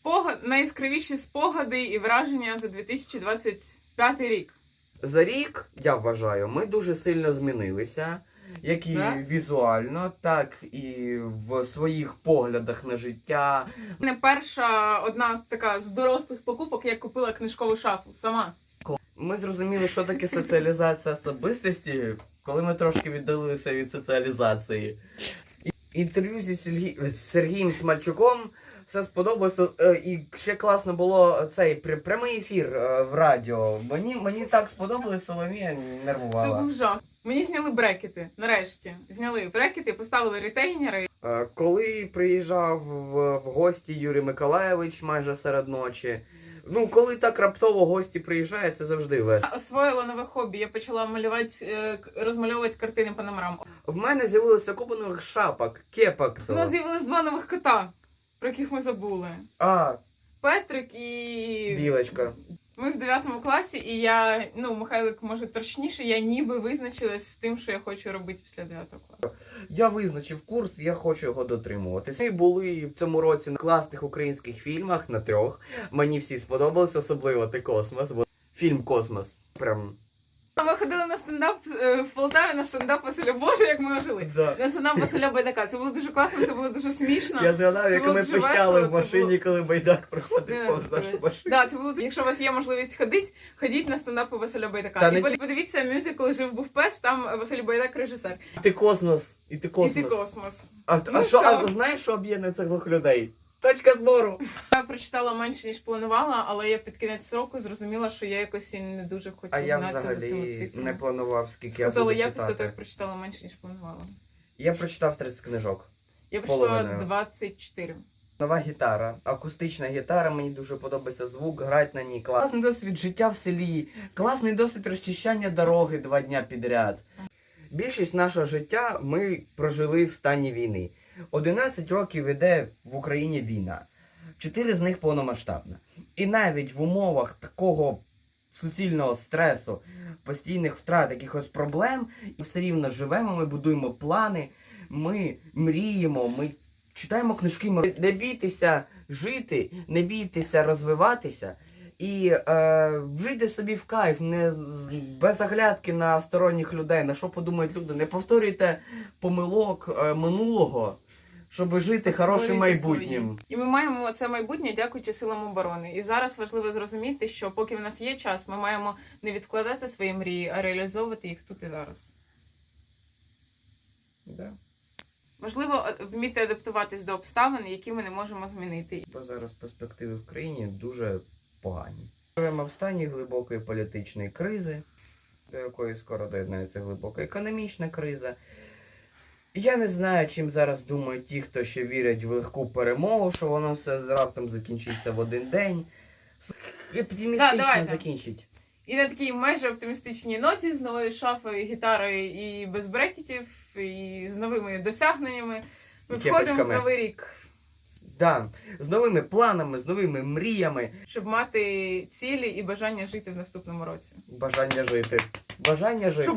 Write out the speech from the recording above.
Спогад, найяскравіші спогади і враження за 2025 рік. За рік, я вважаю, ми дуже сильно змінилися. Як і Так? візуально, так і в своїх поглядах на життя. Не перша одна з така з дорослих покупок, я купила книжкову шафу сама. Ми зрозуміли, що таке соціалізація особистості, коли ми трошки віддалилися від соціалізації. Інтерв'ю зі Сергій- з Сергієм Смальчуком все сподобалося. Е, І ще класно було цей пря- прямий ефір е, в радіо. Мені, мені так сподобалось, Соломія Це був жах. Мені зняли брекети. Нарешті зняли брекети, поставили ретейнери. Е, Коли приїжджав в гості Юрій Миколаєвич майже серед ночі. Ну, коли так раптово гості приїжджають, це завжди весело. Освоїла нове хобі. Я почала малювати, е, розмальовувати картини по номерам. В мене з'явилося купа нових шапок, кепок. У нас з'явилось два нових кота, про яких ми забули. А, Петрик і білочка. Ми в 9 класі, і я, ну, Михайлик, може, точніше, я ніби визначилась з тим, що я хочу робити після 9 класу. Я визначив курс, я хочу його дотримуватися. Ми були в цьому році на класних українських фільмах на трьох. Мені всі сподобалися, особливо ти космос. бо Фільм Космос. Прям. Ми ходили на стендап е, в Полтаві на стендап Василя Боже, як ми жили. Да. На стендап Василя Байдака. Це було дуже класно, це було дуже смішно. Я згадав, як ми пищали в машині, було- коли байдак проходив повз нашу це- машину. Да, це було якщо у вас є можливість ходити, ходіть на стендапи Василя Байдака. Та і не подивіться мюзикл Жив був пес, там Василь Байдак режисер. І ти космос, і ти космос. І ти космос. А, Ну а що, а знаєш, що об'єднує цих двох людей? Точка збору. Я прочитала менше ніж планувала, але я під кінець року зрозуміла, що я якось і не дуже хочу А я гнатися за цими взагалі не планував, скільки Сказала я я буду після того, читати. як прочитала менше, ніж планувала. Я прочитав 30 книжок. Я З прочитала половиною. 24. Нова гітара, акустична гітара, мені дуже подобається звук, грати на ній. Клас. Класний досвід життя в селі, класний досвід розчищання дороги два дня підряд. Більшість нашого життя ми прожили в стані війни. 11 років іде в Україні війна, 4 з них повномасштабна. І навіть в умовах такого суцільного стресу, постійних втрат, якихось проблем, і все рівно живемо, ми будуємо плани, ми мріємо, ми читаємо книжки. Не бійтеся жити, не бійтеся розвиватися. І е, жити собі в кайф, не без оглядки на сторонніх людей, на що подумають люди. Не повторюйте помилок е, минулого, щоб жити хорошим майбутнім. І ми маємо це майбутнє дякуючи силам оборони. І зараз важливо зрозуміти, що поки в нас є час, ми маємо не відкладати свої мрії, а реалізовувати їх тут і зараз. Да. Важливо е, вміти адаптуватись до обставин, які ми не можемо змінити. Бо зараз перспективи в країні дуже погані. Живемо в стані глибокої політичної кризи, до якої скоро доєднається глибока економічна криза. Я не знаю, чим зараз думають ті, хто ще вірять в легку перемогу, що воно все раптом закінчиться в один день. Оптимістично давайте. закінчить. І на такій майже оптимістичній ноті з новою шафою, гітарою і без брекетів, і з новими досягненнями. Ми входимо в новий рік, Да, з новими планами, з новими мріями, щоб мати цілі і бажання жити в наступному році. бажання жити. Бажання жити. Щоб